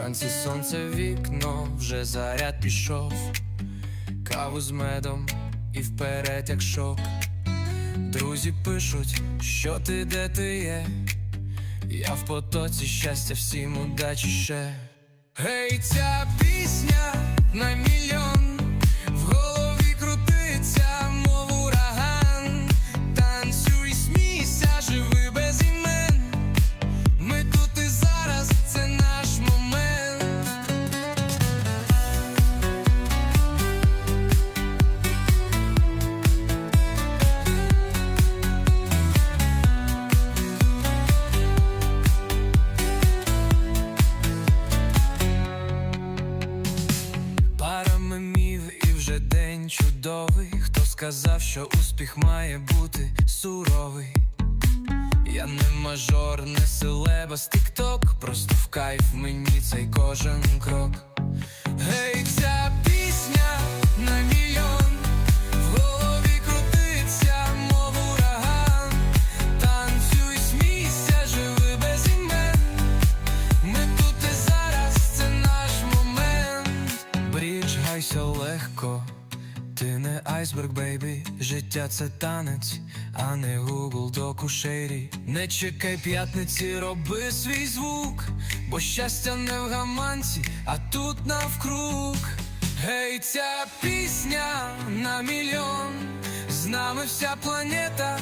Вранці сонце в вікно, вже заряд пішов, каву з медом і вперед, як шок. Друзі пишуть, що ти, де ти є. Я в потоці щастя, всім удачі ще. Гей, ця пісня на мільйон, день чудовий. Хто сказав, що успіх має бути суровий? Я не мажор, не селеба з тік-ток Просто в кайф мені цей кожен крок. Гей, ця пісня на мільйон, в голові крутиться, мов ураган. Танцюй, смійся, живи без імен. Ми тут і зараз, це наш момент. Гайся легко, ти не айсберг, бейбі. Життя це танець, а не гугл до кушері. Не чекай п'ятниці, роби свій звук, бо щастя не в гаманці, а тут навкруг. Гей, ця пісня на мільйон, з нами вся планета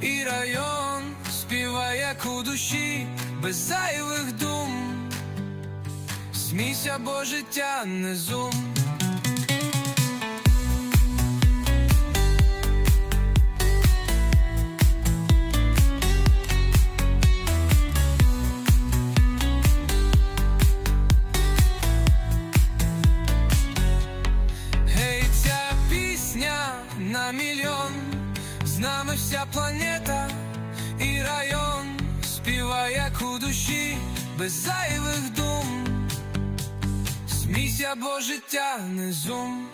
і район співає як у душі, без зайвих дум. Смійся, бо життя не зум. На мільйон, з нами вся планета і район співає як без зайвих дум. Смійся, бо життя не зум.